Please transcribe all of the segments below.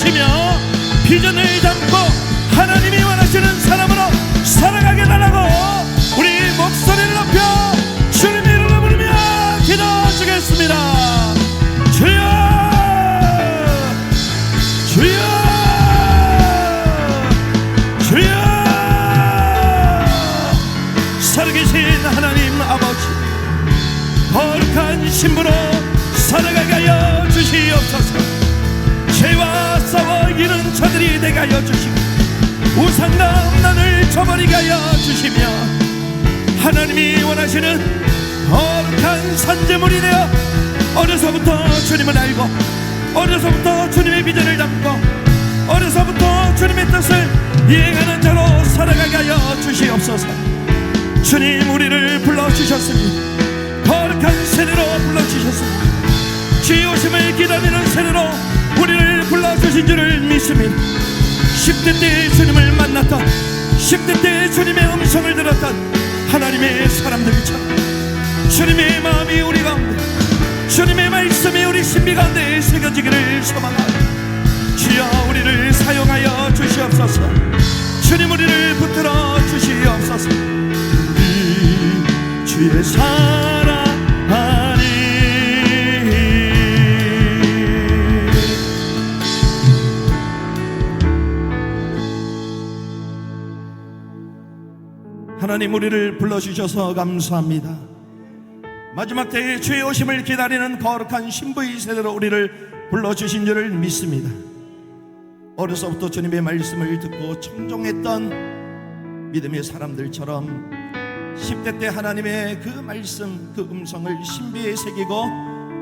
주시며 비전을 담고 하나님이 원하시는 사람으로 살아가게 달라고 우리 목소리를 높여 주님 이름을 부르며 기도하시겠습니다. 주여! 주여! 주여! 살아계신 하나님 아버지 거룩한 신부로 살아가게 하여 주시옵소서 들이 되게 하여 주시고 우상과 난을 저버리게 하여 주시며 하나님이 원하시는 거룩한 산재물이 되어 어려서부터 주님을 알고 어려서부터 주님의 비전을 담고 어려서부터 주님의 뜻을 이행하는 자로 살아가게 하여 주시옵소서. 주님 우리를 불러주셨으니 거룩한 세대로 불러주셨습니다 주의 오심을 기다리는 세대로 우리를 불러주신 줄을 믿습니다 10대 때 주님을 만났던 10대 때 주님의 음성을 들었던 하나님의 사람들처럼 주님의 마음이 우리 가운데 주님의 말씀이 우리 신비 가운데 새겨지기를 소망하고 주여 우리를 사용하여 주시옵소서. 주님 우리를 붙들어 주시옵소서. 우리 주의 사 하나님 우리를 불러주셔서 감사합니다. 마지막 때에 주의 오심을 기다리는 거룩한 신부의 세대로 우리를 불러주신 줄을 믿습니다. 어려서부터 주님의 말씀을 듣고 청종했던 믿음의 사람들처럼 10대 때 하나님의 그 말씀 그 음성을 신비에 새기고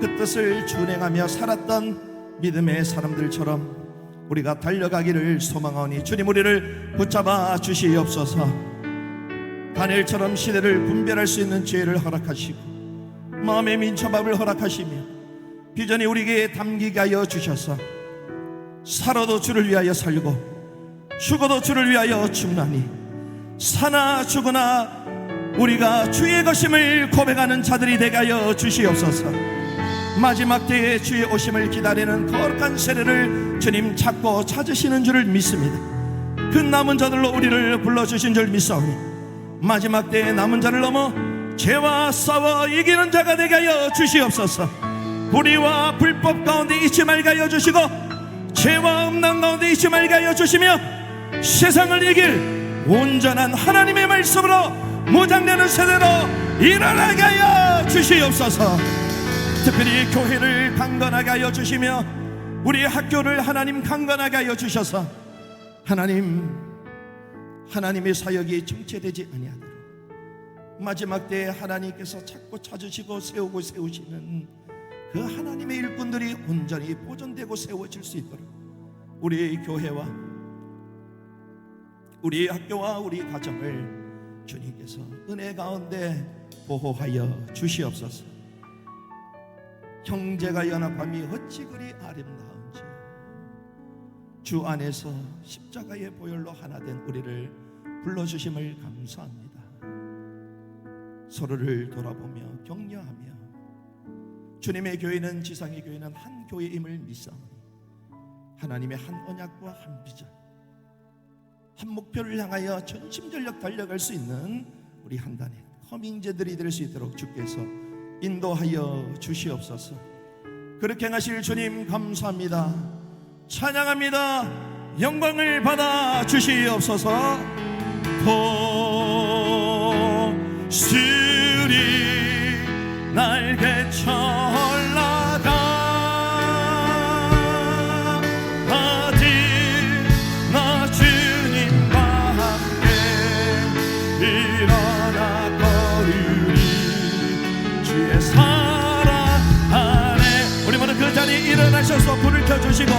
그 뜻을 준행하며 살았던 믿음의 사람들처럼 우리가 달려가기를 소망하오니 주님 우리를 붙잡아 주시옵소서 다니엘처럼 시대를 분별할 수 있는 지혜를 허락하시고 마음의 민첩함을 허락하시며 비전이 우리에게 담기게 하여 주셔서 살아도 주를 위하여 살고 죽어도 주를 위하여 죽나니 사나 죽으나 우리가 주의 것임을 고백하는 자들이 되게 하여 주시옵소서. 마지막 때에 주의 오심을 기다리는 거룩한 세례를 주님 찾고 찾으시는 줄을 믿습니다. 그 남은 자들로 우리를 불러주신 줄 믿사오니 마지막 때에 남은 자를 넘어 죄와 싸워 이기는 자가 되게 하여 주시옵소서. 불의와 불법 가운데 있지 말게 하여 주시고 죄와 음란 가운데 있지 말게 하여 주시며 세상을 이길 온전한 하나님의 말씀으로 무장되는 세대로 일어나게 하여 주시옵소서. 특별히 교회를 강건하게 하여 주시며 우리 학교를 하나님 강건하게 하여 주셔서 하나님 하나님의 사역이 정체되지 아니하도록 마지막 때에 하나님께서 찾고 찾으시고 세우고 세우시는 그 하나님의 일꾼들이 온전히 보존되고 세워질 수 있도록 우리 교회와 우리 학교와 우리 가정을 주님께서 은혜 가운데 보호하여 주시옵소서. 형제가 연합함이 어찌 그리 아름다운지 주 안에서 십자가의 보혈로 하나 된 우리를 불러주심을 감사합니다. 서로를 돌아보며 격려하며 주님의 교회는 지상의 교회는 한 교회임을 믿사오니 하나님의 한 언약과 한 비전 한 목표를 향하여 전심전력 달려갈 수 있는 우리 한단의 허밍제들이 될 수 있도록 주께서 인도하여 주시옵소서. 그렇게 행하실 주님 감사합니다. 찬양합니다. 영광을 받아 주시옵소서. 보스리 날개쳐 올라가 어디 나 주님과 함께 일어나 거리리 주의 사랑 안에 우리 모두 그 자리에 일어나셔서 불을 켜주시고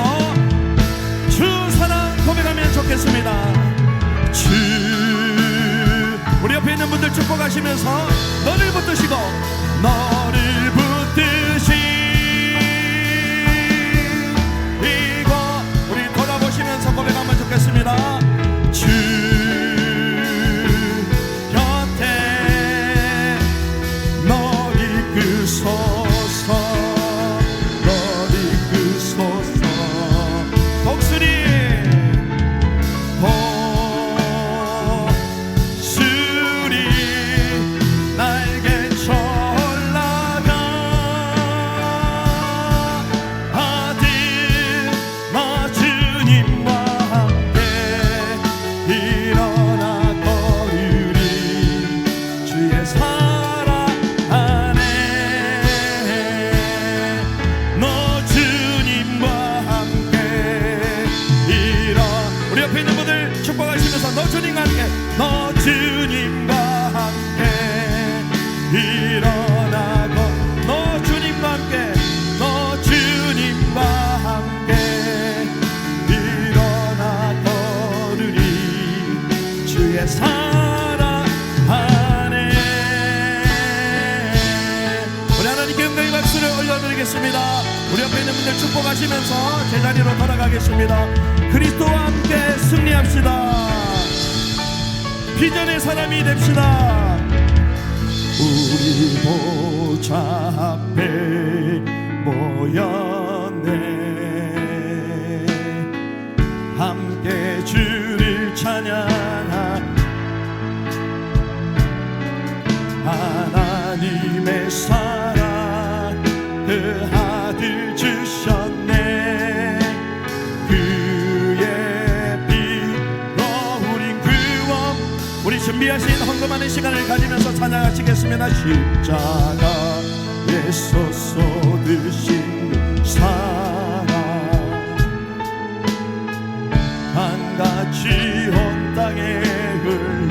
우리 옆에 있는 분들 축복하시면서 우리 옆에 있는 분들 축복하시면서 제자리로 돌아가겠습니다. 그리스도와 함께 승리합시다. 비전의 사람이 됩시다. 우리 보좌 앞에 모였네. 함께 주를 찬양하 하나님의 사 준비하신 헌금하는 시간을 가지면서 찬양하시겠습니다. 십자가에서 쏟으신 사랑. 한같이 온 땅에 흘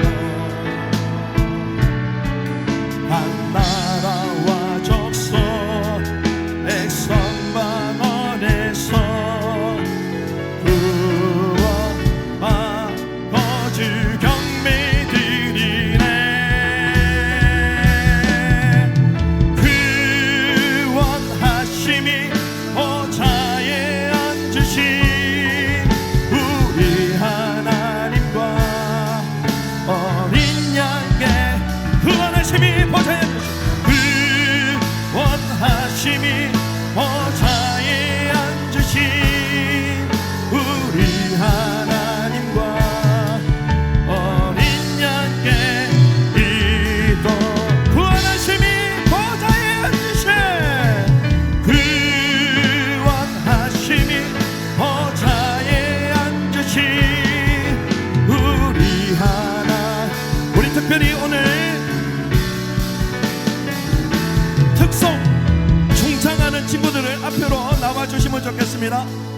나